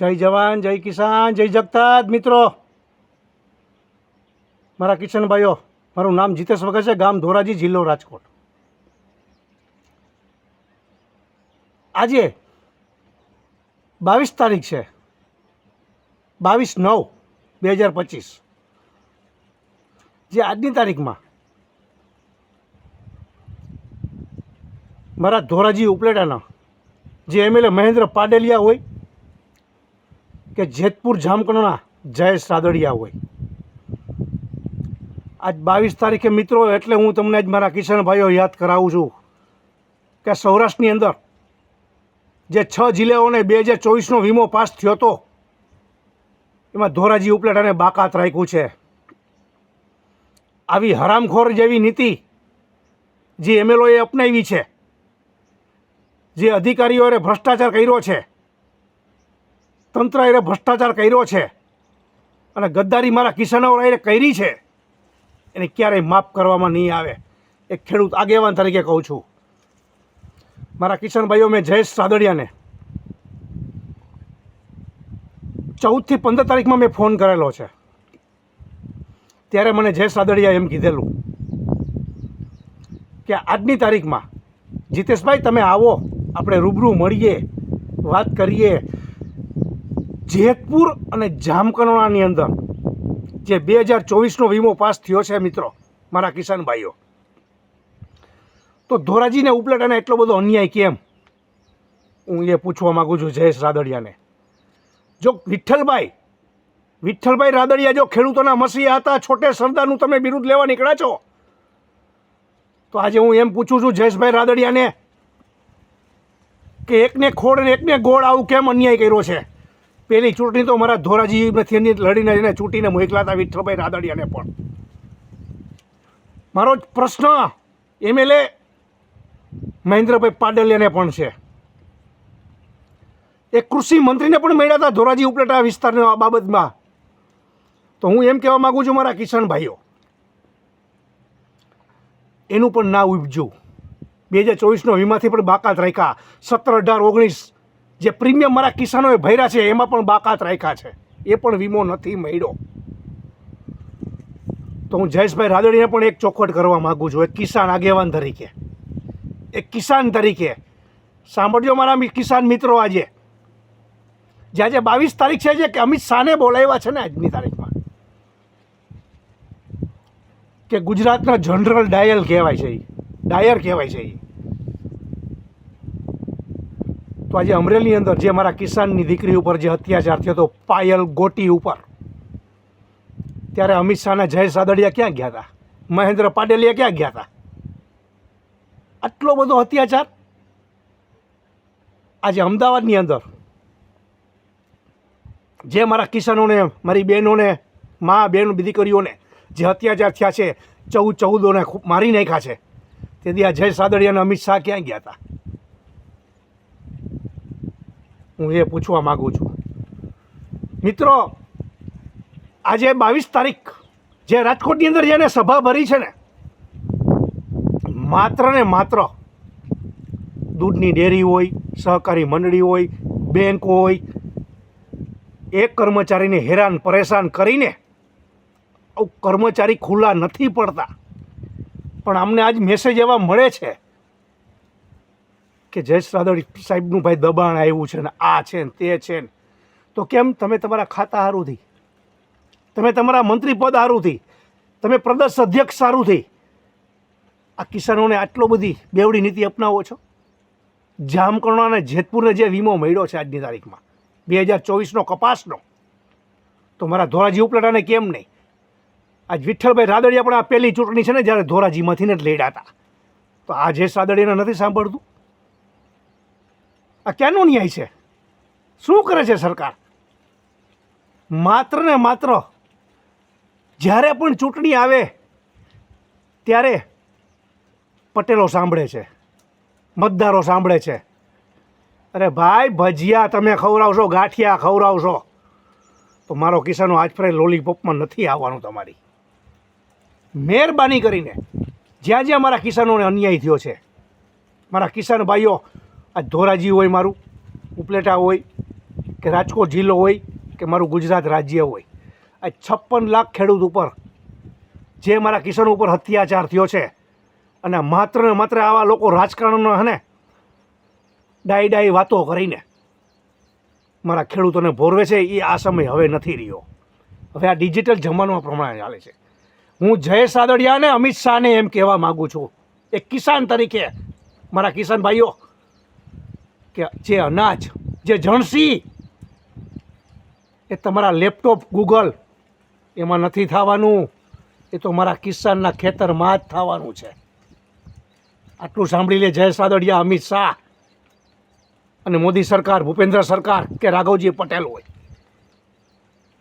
જય જવાન, જય કિસાન, જય જગતાત મિત્રો, મારા કિશનભાઈઓ, મારું નામ જીતેશ વગર છે, ગામ ધોરાજી, જિલ્લો રાજકોટ. આજે બાવીસ તારીખ છે, બાવીસ નવ, બે હજાર પચીસ. જે આજની તારીખમાં મારા ધોરાજી ઉપલેટાના જે એમએલએ મહેન્દ્ર પાડેલિયા હોય કે જેતપુર જામકણના જયેશ રાદડિયા હોય. આજ બાવીસ તારીખે મિત્રો, એટલે હું તમને આજ મારા કિશનભાઈઓ યાદ કરાવું છું કે સૌરાષ્ટ્રની અંદર જે છ જિલ્લાઓને બે હજાર ચોવીસનો વીમો પાસ થયો હતો, એમાં ધોરાજી ઉપલેટાને બાકાત રાખ્યું છે. આવી હરામખોર જેવી નીતિ જે એમએલઓએ અપનાવી છે, જે અધિકારીઓએ ભ્રષ્ટાચાર કર્યો છે તંત્રએ ભ્રષ્ટાચાર કર્યો છે અને ગદ્દારી મારા કિસાનોએ કરી છે, એને ક્યારેય માફ કરવામાં નહીં આવે. એક ખેડૂત આગેવાન તરીકે કહું છું. મારા કિશનભાઈઓ મેં જયેશ સાદડિયાને ચૌદથી પંદર તારીખમાં મેં ફોન કરેલો છે. ત્યારે મને જયેશ સાદડિયા એમ કીધેલું કે આજની તારીખમાં જીતેશભાઈ, તમે આવો, આપણે રૂબરૂ મળીએ, વાત કરીએ જેતપુર અને જામકંડોળાની અંદર જે બે હજાર ચોવીસનો વીમો પાસ થયો છે મિત્રો, મારા કિસાન ભાઈઓ. તો ધોરાજીને ઉપલેટાને એટલો બધો અન્યાય કેમ? હું એ પૂછવા માગું છું જયેશ રાદડિયાને. જો વિઠ્ઠલભાઈ વિઠ્ઠલભાઈ રાદડિયા જો ખેડૂતોના મસીહા હતા, છોટે સરદારનું તમે બિરુદ લેવા નીકળ્યા છો? તો આજે હું એમ પૂછું છું જયેશભાઈ રાદડિયાને કે એકને ખોડ અને એકને ગોળ આવું કેમ અન્યાય કર્યો છે? પેલી ચૂંટણી તો મારા ધોરાજી એની લડીને એને ચૂંટીને મોકલા હતા વિઠ્ઠલભાઈ રાદડિયાને પણ. મારો પ્રશ્ન એમએલએ મહેન્દ્રભાઈ પાડલિયાને પણ છે. એ કૃષિ મંત્રીને પણ મળ્યા હતા ધોરાજી ઉપલેટા વિસ્તારની આ બાબતમાં. તો હું એમ કહેવા માગું છું, મારા કિસાન ભાઈઓ એનું પણ ના ઉપજું બે હજાર ચોવીસનો વીમાથી પણ બાકાત રાખ્યા. સત્તર અઢાર, ઓગણીસ જે પ્રીમિયમ મારા કિસાનોએ ભર્યા છે, એમાં પણ બાકાત રાખ્યા છે. એ પણ વીમો નથી મળ્યો. તો હું જયેશભાઈ રાદડીને પણ એક ચોખવટ કરવા માગું છું. એક કિસાન આગેવાન તરીકે. એક કિસાન તરીકે. સાંભળજો મારા કિસાન મિત્રો આજે. જે આજે બાવીસ તારીખ છે જે કે અમિત શાહને બોલાવ્યા છે ને આજની તારીખમાં. કે ગુજરાતના જનરલ ડાયલ કહેવાય છે ડાયર કહેવાય છે એ તો આજે અમરેલીની અંદર જે મારા કિસાનની દીકરી ઉપર જે અત્યાચાર થયો હતો, પાયલ ગોટી ઉપર. ત્યારે અમિત શાહના જય સાદડિયા ક્યાં ગયા હતા મહેન્દ્ર પાટેલિયા ક્યાં ગયા હતા આટલો બધો અત્યાચાર? આજે અમદાવાદની અંદર જે મારા કિસાનોને, મારી બહેનોને, મા, બહેન, દીકરીઓને જે અત્યાચાર થયા છે, ચૌદ ચૌદોને મારી નાખ્યા છે, તેથી આ જય સાદડિયા અને અમિત શાહ ક્યાં ગયા હતા હું એ પૂછવા માગું છું. મિત્રો, આજે બાવીસ તારીખ, જે રાજકોટની અંદર જેને સભા ભરી છે ને, માત્ર ને માત્ર દૂધની ડેરી હોય, સહકારી મંડળી હોય, બેંક હોય, એક કર્મચારીને હેરાન પરેશાન કરીને કર્મચારી ખુલ્લા નથી પડતા. પણ અમને આજ મેસેજ એવા મળે છે કે જયેશ રાદડી સાહેબનું ભાઈ દબાણ આવ્યું છે ને આ છે ને તે છે ને. તો કેમ તમે તમારા ખાતા હારુંથી? તમે તમારા મંત્રી પદ હારુંથી? તમે પ્રદેશ અધ્યક્ષ સારુંથી આ કિસાનોને આટલો બધી બેવડી નીતિ અપનાવો છો? જામકર્ણ અને જેતપુરને જે વીમો મળ્યો છે આજની તારીખમાં, બે હજાર ચોવીસનો કપાસનો, તો મારા ધોરાજી ઉપલેટાને કેમ નહીં? આજ વિઠ્ઠલભાઈ રાદડિયા પણ આ પહેલી ચૂંટણી છે ને, જ્યારે ધોરાજીમાંથી ને જ લેડાતા. તો આ જે રાદડિયાને નથી સાંભળતું? આ ક્યાંનો ન્યાય છે? શું કરે છે સરકાર? માત્ર ને માત્ર જ્યારે પણ ચૂંટણી આવે, ત્યારે પટેલો સાંભળે છે, મતદારો સાંભળે છે. અરે ભાઈ, ભજીયા તમે ખવડાવશો, ગાંઠિયા ખવડાવશો, તો મારો કિસાનો આજ ફરે લોલીપોપમાં નથી આવવાનું તમારી. મહેરબાની કરીને જ્યાં જ્યાં મારા કિસાનોને અન્યાય થયો છે, મારા કિસાન ભાઈઓ આ ધોરાજી હોય મારું, ઉપલેટા હોય, કે રાજકોટ જિલ્લો હોય, કે મારું ગુજરાત રાજ્ય હોય. આ છપ્પન લાખ ખેડૂત ઉપર જે મારા કિસાનો ઉપર અત્યાચાર થયો છે, અને માત્ર ને માત્ર આવા લોકો રાજકારણનો હને, ડાઈ ડાઈ વાતો કરીને મારા ખેડૂતોને ભોરવે છે એ આ સમય હવે નથી રહ્યો. હવે આ ડિજિટલ જમાનામાં પ્રમાણે ચાલે છે. હું જયેશ સાદડિયાને અમિત શાહને એમ કહેવા માગું છું. એક કિસાન તરીકે, મારા કિસાન ભાઈઓ કે જે અનાજ, જે જણસી, એ તમારા લેપટોપ ગૂગલ એમાં નથી થવાનું. એ તો મારા કિસાનના ખેતરમાં જ થવાનું છે. આટલું સાંભળી લે જય સાદડિયા, અમિત શાહ. અને મોદી સરકાર, ભૂપેન્દ્ર સરકાર કે રાઘવજી પટેલ હોય.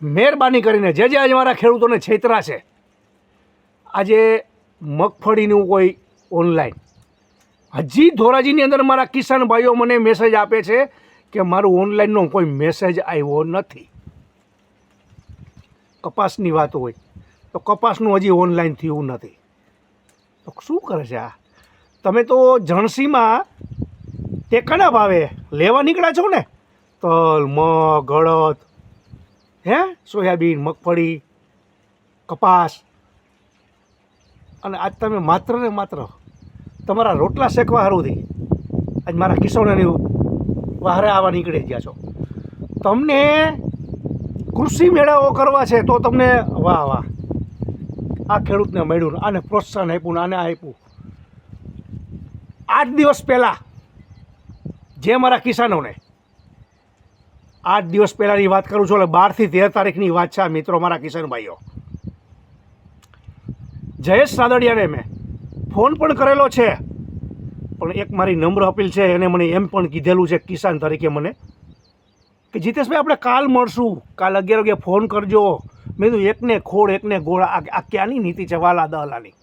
મહેરબાની કરીને, જે જે આજે મારા ખેડૂતોને છેતરા છે, આજે મગફળીનું કોઈ ઓનલાઈન હજી ધોરાજીની અંદર મારા કિસાન ભાઈઓ મને મેસેજ આપે છે કે મારું ઓનલાઈનનો કોઈ મેસેજ આવ્યો નથી. કપાસની વાત હોય તો કપાસનું હજી ઓનલાઈન થયું નથી. તો શું કરે છે આ? તમે તો જણસીમાં ટેકાના ભાવે લેવા નીકળ્યા છો ને? તલ, મગ અડદ હે? સોયાબીન, મગફળી, કપાસ. અને આજ તમે માત્ર ને માત્ર તમારા રોટલા શેકવા હારુંથી આજ મારા કિશોરને બહારે આવવા નીકળી ગયા છો. તમને કૃષિ મેળાઓ કરવા છે તો તમને વાહ વાહ. આ ખેડૂતને મળ્યું આને પ્રોત્સાહન આપ્યું ને આને આપ્યું. આઠ દિવસ પહેલાં જે મારા કિસાનોને આઠ દિવસ પહેલાંની વાત કરું છું, એટલે બારથી તેર તારીખની વાત છે મિત્રો, મારા કિસાન ભાઈઓ. જયેશ સાદડિયાને મેં ફોન પણ કરેલો છે. પણ એક મારી નમ્ર અપીલ છે, એને મને એમ પણ કીધેલું છે, કિસાન તરીકે મને, કે જીતેશભાઈ, આપણે કાલ મળશું. કાલ અગિયાર વાગે ફોન કરજો. મેં કીધું, એકને ખોળ, એકને ગોળ, આ ક્યાંની નીતિ છે, વાલા દલાની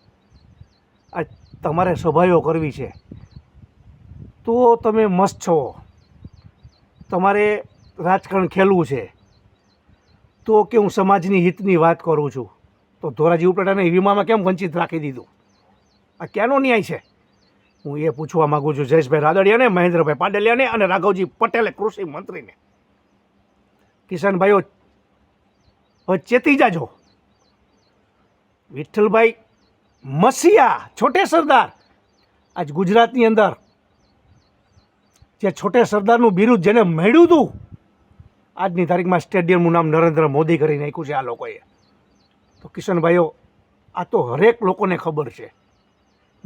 આ તમારે સભાઓ કરવી છે. તો તમે મસ્ત છો. તમારે રાજકારણ ખેલવું છે. તો કે હું સમાજની હિતની વાત કરું છું. તો ધોરાજી ઉપરાટાને વીમામાં કેમ વંચિત રાખી દીધું? આ ક્યાંનો ન્યાય છે? હું એ પૂછવા માગું છું જયેશભાઈ રાદડિયાને, મહેન્દ્રભાઈ પાડેલિયાને અને રાઘવજી પટેલે કૃષિ મંત્રીને. કિશનભાઈઓ, હવે ચેતી જાજો. વિઠ્ઠલભાઈ મસીયા છોટે સરદાર. આજ ગુજરાતની અંદર જે છોટે સરદારનું બિરુદ જેને મળ્યું હતું આજની તારીખમાં સ્ટેડિયમનું નામ નરેન્દ્ર મોદી કરી નાખ્યું છે આ લોકોએ. તો કિશનભાઈઓ, આ તો હરેક લોકોને ખબર છે.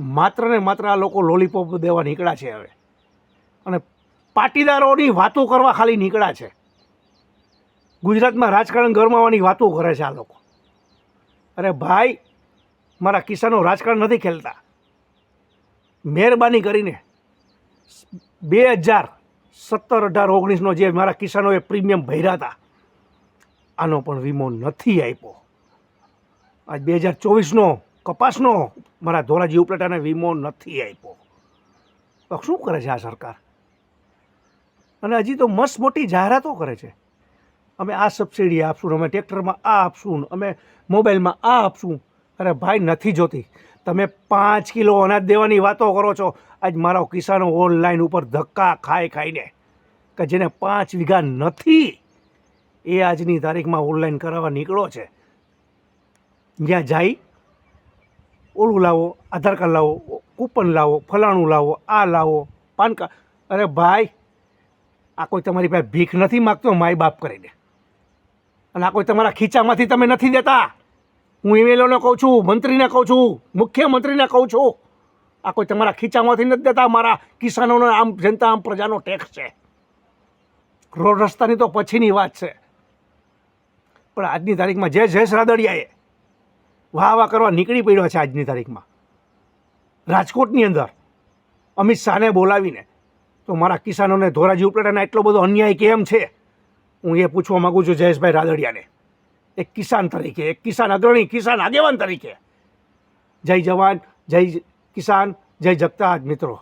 માત્ર ને માત્ર આ લોકો લોલીપોપ દેવા નીકળ્યા છે હવે. અને પાટીદારોની વાતો કરવા ખાલી નીકળ્યા છે. ગુજરાતમાં રાજકારણ ગરમાવાની વાતો કરે છે આ લોકો. અરે ભાઈ, મારા કિસાનો રાજકારણ નથી ખેલતા. મહેરબાની કરીને બે હજાર સત્તર, અઢાર, ઓગણીસનો જે મારા કિસાનોએ પ્રીમિયમ ભર્યા હતા, આનો પણ વીમો નથી આપ્યો. આજ બે હજાર ચોવીસનો કપાસનો મારા ધોરાજી ઉપલેટાને વીમો નથી આપ્યો. તો શું કરે છે આ સરકાર? અને હજી તો મસ્ત મોટી જાહેરાતો કરે છે. અમે આ સબસિડી આપશું, અમે ટ્રેક્ટરમાં આ આપશું, અમે મોબાઈલમાં આ આપશું. અરે ભાઈ, નથી જોતી. તમે પાંચ કિલો અનાજ દેવાની વાતો કરો છો. આજ મારા કિસાનો ઓનલાઈન ઉપર ધક્કા ખાઈ ખાઈને કે જેને પાંચ વીઘા નથી, એ આજની તારીખમાં ઓનલાઈન કરાવવા નીકળો છે. જ્યાં જાય ઓલું લાવો, આધાર કાર્ડ લાવો, કૂપન લાવો, ફલાણું લાવો, આ લાવો, પાન કાર્ડ અરે ભાઈ, આ કોઈ તમારી પાસે ભીખ નથી માગતો માય બાપ કરીને અને આ કોઈ તમારા ખીચામાંથી તમે નથી દેતા. હું એમએલઓને કહું છું, મંત્રીને કહું છું, મુખ્યમંત્રીને કહું છું, આ કોઈ તમારા ખીચામાંથી નથી દેતા, મારા કિસાનોનો આમ, જનતા આમ પ્રજાનો ટેક્સ છે. રોડ રસ્તાની તો પછીની વાત છે. પણ આજની તારીખમાં જે જયેશ રાદડિયાએ. વાહ વાહ કરવા નીકળી પડ્યો છે આજની તારીખમાં. રાજકોટની અંદર અમિત શાહને બોલાવીને, તો મારા કિસાનોને ધોરાજી ઉપલેટાના એટલો બધો અન્યાય કેમ છે? હું એ પૂછવા માગું છું જયેશભાઈ રાદડિયાને. એક કિસાન તરીકે, એક કિસાન અગ્રણી, કિસાન આગેવાન તરીકે. જય જવાન, જય કિસાન, જય જગતા મિત્રો.